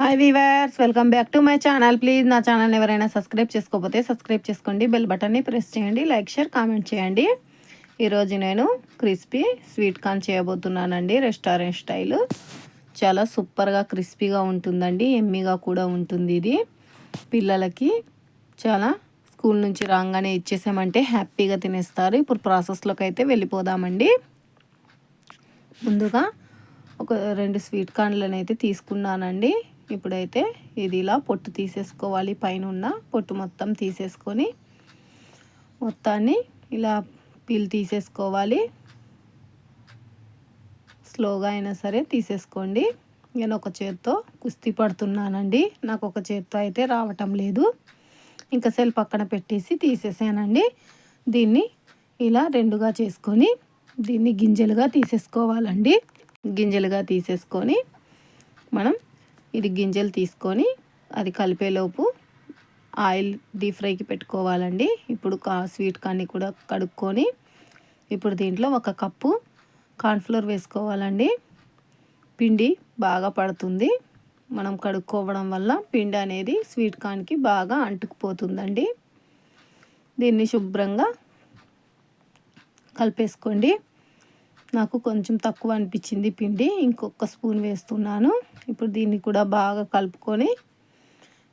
Hi viewers welcome back to my channel please నా channel ఎవరైనా subscribe చేసుకోకపోతే subscribe చేసుకోండి. బెల్ బటన్ని ప్రెస్ చేయండి. లైక్ షేర్ కామెంట్ చేయండి. ఈరోజు నేను క్రిస్పీ స్వీట్ కార్న్ చేయబోతున్నానండి. రెస్టారెంట్ స్టైల్ చాలా సూపర్గా క్రిస్పీగా ఉంటుందండి. ఎమ్మిగా కూడా ఉంటుంది ఇది. పిల్లలకి చాలా స్కూల్ నుంచి రాగానే ఇచ్చేసామంటే హ్యాపీగా తినేస్తారు. ఇప్పుడు ప్రాసెస్లోకి అయితే వెళ్ళిపోదామండి. ముందుగా ఒక రెండు స్వీట్ కార్న్లను అయితే తీసుకున్నానండి. ఇప్పుడైతే ఇది ఇలా పొట్టు తీసేసుకోవాలి. పైన ఉన్న పొట్టు మొత్తం తీసేసుకొని మొత్తాన్ని ఇలా పీల్ తీసేసుకోవాలి. స్లోగా అయినా సరే తీసేసుకోండి. నేను ఒక చేత్తో కుస్తీ పడుతున్నానండి. నాకు ఒక చేత్తో అయితే రావటం లేదు. ఇంకా సెల్ పక్కన పెట్టేసి తీసేసానండి. దీన్ని ఇలా రెండుగా చేసుకొని దీన్ని గింజలుగా తీసేసుకోవాలండి. గింజలుగా తీసేసుకొని మనం ఇది గింజలు తీసుకొని అది కలిపేలోపు ఆయిల్ డీప్ ఫ్రైకి పెట్టుకోవాలండి. ఇప్పుడు కా స్వీట్ కానీ కూడా కడుక్కొని ఇప్పుడు దీంట్లో ఒక కప్పు కార్న్ఫ్లోర్ వేసుకోవాలండి. పిండి బాగా పడుతుంది. మనం కడుక్కోవడం వల్ల పిండి అనేది స్వీట్ కార్న్కి బాగా అంటుకుపోతుందండి. దీన్ని శుభ్రంగా కలిపేసుకోండి. నాకు కొంచెం తక్కువ అనిపించింది పిండి. ఇంకొక స్పూన్ వేస్తున్నాను. ఇప్పుడు దీన్ని కూడా బాగా కలుపుకొని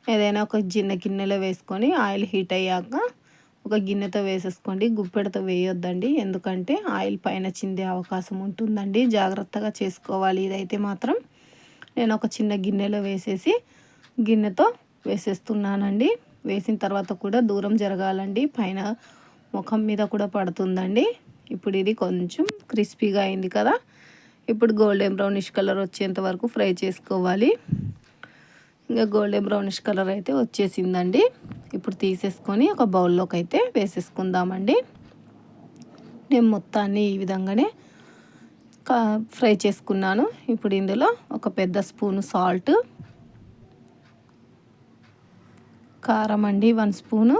ఏదైనా ఒక చిన్న గిన్నెలో వేసుకొని ఆయిల్ హీట్ అయ్యాక ఒక గిన్నెతో వేసేసుకోండి. గుప్పెడతో వేయొద్దండి. ఎందుకంటే ఆయిల్ పైన చిందే అవకాశం ఉంటుందండి. జాగ్రత్తగా చేసుకోవాలి ఇదైతే మాత్రం. నేను ఒక చిన్న గిన్నెలో వేసేసి గిన్నెతో వేసేస్తున్నానండి. వేసిన తర్వాత కూడా దూరం జరగాలండి. పైన ముఖం మీద కూడా పడుతుందండి. ఇప్పుడు ఇది కొంచెం క్రిస్పీగా అయింది కదా. ఇప్పుడు గోల్డెన్ బ్రౌనిష్ కలర్ వచ్చేంత వరకు ఫ్రై చేసుకోవాలి. ఇంకా గోల్డెన్ బ్రౌనిష్ కలర్ అయితే వచ్చేసిందండి. ఇప్పుడు తీసేసుకొని ఒక బౌల్లోకి అయితే వేసేసుకుందామండి. నేను మొత్తాన్ని ఈ విధంగానే ఫ్రై చేసుకున్నాను. ఇప్పుడు ఇందులో ఒక పెద్ద స్పూను సాల్ట్ కారం అండి వన్ స్పూను.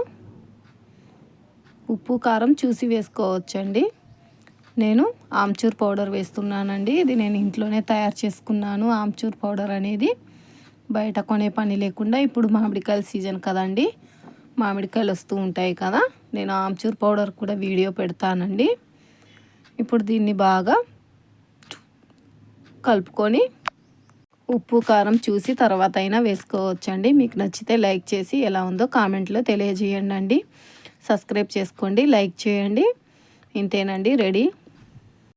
ఉప్పు కారం చూసి వేసుకోవచ్చండి. నేను ఆమ్చూర్ పౌడర్ వేస్తున్నానండి. ఇది నేను ఇంట్లోనే తయారు చేసుకున్నాను ఆమ్చూర్ పౌడర్ అనేది. బయట కొనే పని లేకుండా ఇప్పుడు మామిడికాయల సీజన్ కదండి. మామిడికాయలు వస్తూ ఉంటాయి కదా. నేను ఆమ్చూర్ పౌడర్ కూడా వీడియో పెడతానండి. ఇప్పుడు దీన్ని బాగా కలుపుకొని ఉప్పు కారం చూసి తర్వాత అయినా వేసుకోవచ్చండి. మీకు నచ్చితే లైక్ చేసి ఎలా ఉందో కామెంట్లో తెలియజేయండి అండి సబ్స్క్రైబ్ చేసుకోండి లైక్ చేయండి. ఇంతేనండి రెడీ?